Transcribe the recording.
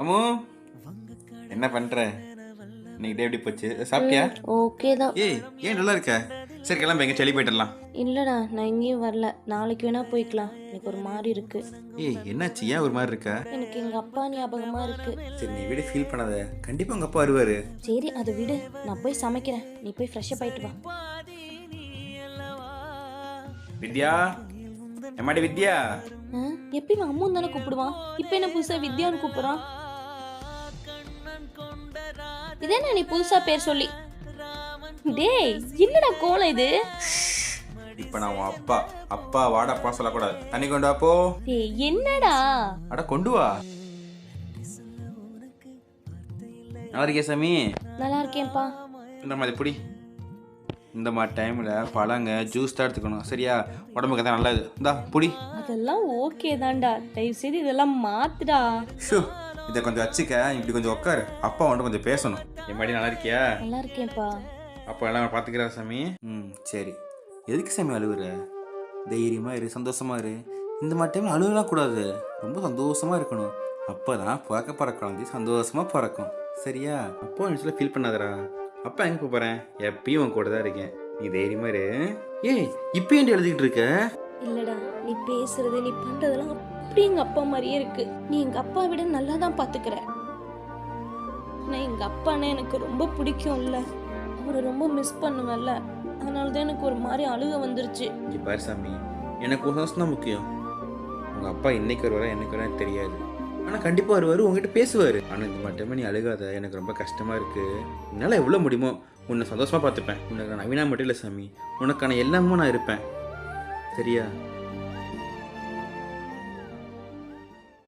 அம்மு என்ன பண்ற? இன்னைக்கு டே எப்படி போச்சு? சாப்பிட்டியா? ஓகே தான். ஏய் ஏன் நல்லா இருக்க? சரி கிளம்ப எங்க செளி போயிட்டுலாம் இல்லைடா நான் எங்கேயும் வரல. நாளைக்கு வேணா போய்க்கலாம். எனக்கு ஒரு மாதிரி இருக்கு. ஏய் என்னாச்சு? ஏன் ஒரு மாதிரி இருக்க? எனக்கு எங்க அப்பா ஞாபகமா இருக்கு. சரி நீ வீடு ஃபீல் பண்ணாத. கண்டிப்பா உங்க அப்பா வருவாரு. சரி அதை விடு. நான் போய் சமைக்கிறேன். நீ போய் ஃப்ரெஷ்ஷப் ஆயிட்டு வா. வித்யா? எம்மாடி வித்யா? எப்பயும் அம்மு தானே கூப்பிடுவான். இப்போ என்ன புதுசா வித்யான்னு கூப்பிடுறான்? இதென்ன நீ புதுசா பேர் சொல்லி? டேய் என்னடா கோலம் இது? இப்ப நான் உன் அப்பா அப்பா வாடப்பா சொல்லக்கூடாது. தண்ணி கொண்டு வா போ. டேய் என்னடா? அட கொண்டு வா. நல்லா இருக்கே சாமி? நல்லா இருக்கேன்ப்பா. இந்த மாதிரி பிடி. இந்த மாதிரி டைமில் பழங்க ஜூஸ் தான் எடுத்துக்கணும். சரியா? உடம்புக்கு தான் நல்லது. இந்தா புடி. அதெல்லாம் ஓகே தான்டா. தயவு செய்து இதெல்லாம் மாத்துடா. ஷூ. இதை கொஞ்சம் வச்சுக்க இப்படி கொஞ்சம் உட்காரு அப்பா வந்துட்டு கொஞ்சம் பேசணும். என் மாதிரி நல்லா இருக்கியா? நல்லா இருக்கேன்ப்பா அப்பா எல்லாம் பார்த்துக்கிறா சாமி. ம் சரி. எதுக்கு சாமி அழுகுற தைரியமாக இரு சந்தோஷமா இரு. இந்த மாதிரி டைமில் அழுகலாம் கூடாது. ரொம்ப சந்தோஷமா இருக்கணும். அப்போ தான் பிறக்க பிறக்க குழந்தை சந்தோஷமா பிறக்கும். சரியா? அப்பா நினச்சில் ஃபீல் பண்ணாதடா. அப்பா எங்கே போகிறேன் எப்பயும் உன் கூட தான் இருக்கேன். நீ தைரியமா இரு. ஏய் இப்போ ஏன்டி எழுதிக்கிட்டு இருக்க? இல்லடா. பேசுறது நீ பண்றதெல்லாம் அப்படி எங்க அப்பா மாதிரியே இருக்கு. நீ எங்க அப்பா விட நல்லா தான் பாத்துக்கிற. நான் எங்க அப்பான்னா எனக்கு ரொம்ப பிடிக்கும் இல்ல அவரை ரொம்ப மிஸ் பண்ணுவேன்ல. அதனால தான் எனக்கு ஒரு மாதிரி அழுக வந்துருச்சு. இங்கே பாரு சாமி எனக்கு ஒரு சந்தோஷம் தான் முக்கியம். உங்கள் அப்பா இன்னைக்கு வருவாரா என்னைக்கு வரா எனக்கு தெரியாது. ஆனால் கண்டிப்பாக வருவார் உங்ககிட்ட பேசுவார். ஆனால் இந்த மட்டுமே நீ அழுகாத எனக்கு ரொம்ப கஷ்டமாக இருக்குது என்னால் எவ்வளோ முடியுமோ உன்னை சந்தோஷமாக பார்த்துப்பேன் உனக்கு நான் நவீனா மட்டும் இல்லை சாமி உனக்கான எல்லாமும் நான் இருப்பேன். சரியா?